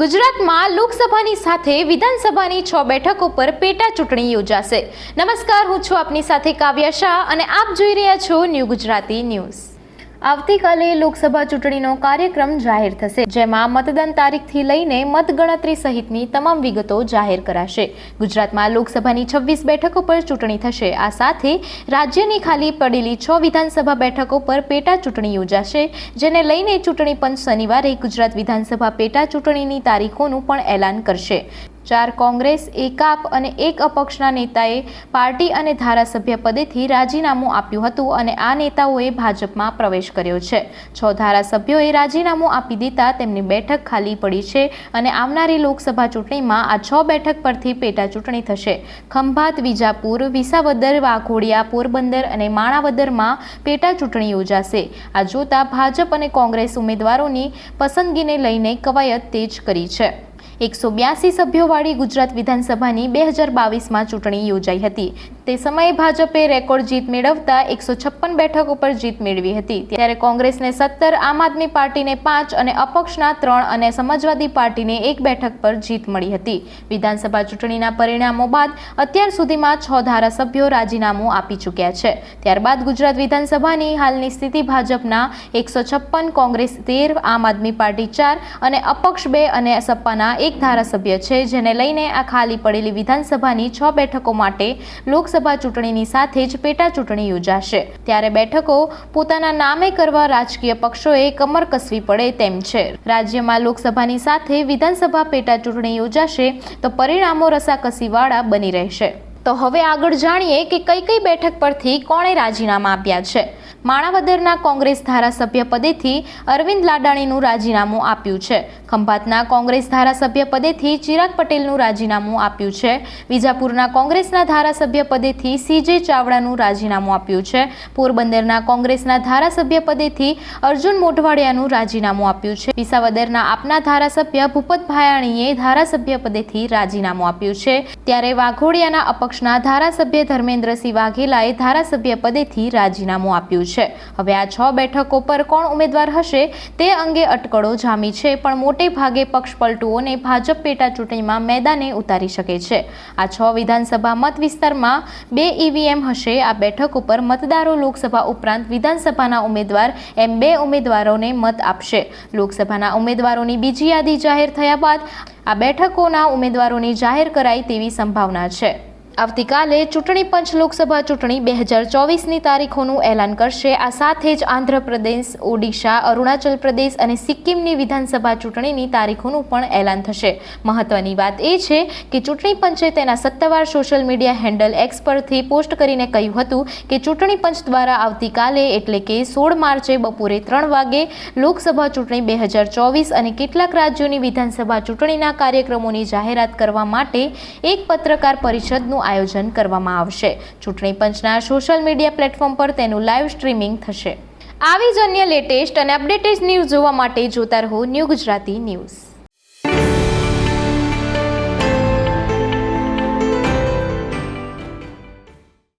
ગુજરાતમાં લોકસભાની સાથે વિધાનસભાની છ બેઠકો પર પેટા ચૂંટણી યોજાશે. નમસ્કાર, હું છું આપની સાથે કાવ્યા શાહ અને આપ જોઈ રહ્યા છો ન્યૂ ગુજરાતી ન્યૂઝ. આવતીકાલે લોકસભા ચૂંટણીનો કાર્યક્રમ જાહેર થશે, જેમાં મતદાન તારીખથી લઈને મતગણતરી સહિતની તમામ વિગતો જાહેર કરાશે. ગુજરાતમાં લોકસભાની છવ્વીસ બેઠકો પર ચૂંટણી થશે. આ સાથે રાજ્યની ખાલી પડેલી છ વિધાનસભા બેઠકો પર પેટા ચૂંટણી યોજાશે, જેને લઈને ચૂંટણી પંચ શનિવારે ગુજરાત વિધાનસભા પેટા ચૂંટણીની તારીખોનું પણ એલાન કરશે. ચાર કોંગ્રેસ એકાપ અને એક અપક્ષના નેતાએ પાર્ટી અને ધારાસભ્ય પદેથી રાજીનામું આપ્યું હતું અને આ નેતાઓએ ભાજપમાં પ્રવેશ કર્યો છે. છ ધારાસભ્યોએ રાજીનામું આપી દેતા તેમની બેઠક ખાલી પડી છે અને આવનારી લોકસભા ચૂંટણીમાં આ છ બેઠક પરથી પેટા ચૂંટણી થશે. ખંભાત, વિજાપુર, વિસાવદર, વાઘોડિયા, પોરબંદર અને માણાવદરમાં પેટા ચૂંટણી યોજાશે. આ જોતા ભાજપ અને કોંગ્રેસ ઉમેદવારોની પસંદગીને લઈને કવાયત તેજ કરી છે. એકસો બ્યાસી સભ્યોવાળી ગુજરાત વિધાનસભાની બે હજાર બાવીસમાં ચૂંટણી યોજાઈ હતી. તે સમયે ભાજપે રેકોર્ડ જીત મેળવતા એકસો છપ્પન બેઠક ઉપર જીત મેળવી હતી. ત્યારે કોંગ્રેસને સત્તર, આમ આદમી પાર્ટીને પાંચ અને અપક્ષના ત્રણ અને સમાજવાદી પાર્ટીને એક બેઠક પર જીત મળી હતી. વિધાનસભા ચૂંટણીના પરિણામો બાદ અત્યાર સુધીમાં છ ધારાસભ્યો રાજીનામું આપી ચૂક્યા છે. ત્યારબાદ ગુજરાત વિધાનસભાની હાલની સ્થિતિ ભાજપના એકસો છપ્પન, કોંગ્રેસ તેર, આમ આદમી પાર્ટી ચાર અને અપક્ષ બે અને સપાના એક ધારાસભ્ય છે, જેને લઈને આ ખાલી પડેલી વિધાનસભાની છ બેઠકો માટે લોકસભા ચૂંટણીની સાથે જ પેટા ચૂંટણી યોજાશે. ત્યારે બેઠકો પોતાના નામે કરવા રાજકીય પક્ષોએ કમર કસવી પડે તેમ છે. રાજ્યમાં લોકસભાની સાથે વિધાનસભા પેટા ચૂંટણી યોજાશે, તો પરિણામો રસાકસીવાળા બની રહેશે. તો હવે આગળ જાણીએ કે કઈ કઈ બેઠક પરથી કોણે રાજીનામા આપ્યા છે. માણાવદરના કોંગ્રેસ ધારાસભ્ય પદેથી અરવિંદ લાડાણીનું રાજીનામું આપ્યું છે. ખંભાતના કોંગ્રેસ ધારાસભ્ય પદેથી ચિરાગ પટેલનું રાજીનામું આપ્યું છે. વિજાપુરના કોંગ્રેસના ધારાસભ્ય પદેથી સીજે ચાવડાનું રાજીનામું આપ્યું છે. પોરબંદરના કોંગ્રેસના ધારાસભ્ય પદેથી અર્જુન મોઢવાડિયાનું રાજીનામું આપ્યું છે. વિસાવદરના આપના ધારાસભ્ય ભૂપત ભાયાણીએ ધારાસભ્ય પદેથી રાજીનામું આપ્યું છે. ત્યારે વાઘોડિયાના અપક્ષના ધારાસભ્ય ધર્મેન્દ્રસિંહ વાઘેલાએ ધારાસભ્ય પદેથી રાજીનામું આપ્યું છે. હવે આ છ બેઠકો પર કોણ ઉમેદવાર હશે તે અંગે અટકળો જામી છે, પણ મોટે ભાગે પક્ષ પલટુઓને ભાજપ પેટા ચૂંટણીમાં મેદાને ઉતારી શકે છે. આ છ વિધાનસભા મત વિસ્તારમાં બે ઈવીએમ હશે. આ બેઠક ઉપર મતદારો લોકસભા ઉપરાંત વિધાનસભાના ઉમેદવાર એમ બે ઉમેદવારોને મત આપશે. લોકસભાના ઉમેદવારોની બીજી યાદી જાહેર થયા બાદ આ બેઠકોના ઉમેદવારોની જાહેર કરાય તેવી સંભાવના છે. આવતીકાલે ચૂંટણી પંચ લોકસભા ચૂંટણી બે હજાર ચોવીસની તારીખોનું એલાન કરશે. આ સાથે જ આંધ્રપ્રદેશ, ઓડિશા, અરુણાચલ પ્રદેશ અને સિક્કિમની વિધાનસભા ચૂંટણીની તારીખોનું પણ એલાન થશે. મહત્વની વાત એ છે કે ચૂંટણી પંચે તેના સત્તાવાર સોશિયલ મીડિયા હેન્ડલ એક્સ પરથી પોસ્ટ કરીને કહ્યું હતું કે ચૂંટણી પંચ દ્વારા આવતીકાલે એટલે કે સોળ માર્ચે બપોરે ત્રણ વાગે લોકસભા ચૂંટણી બે હજાર ચોવીસ અને કેટલાક રાજ્યોની વિધાનસભા ચૂંટણીના કાર્યક્રમોની જાહેરાત કરવા માટે એક પત્રકાર પરિષદનું આયોજન કરવામાં આવશે. ચૂંટણી પંચના સોશિયલ મીડિયા પ્લેટફોર્મ પર તેનું લાઈવ સ્ટ્રીમિંગ થશે. આવી જ અન્ય લેટેસ્ટ અને અપડેટેડ ન્યૂઝ જોવા માટે જોતા રહો ન્યૂ ગુજરાતી ન્યૂઝ.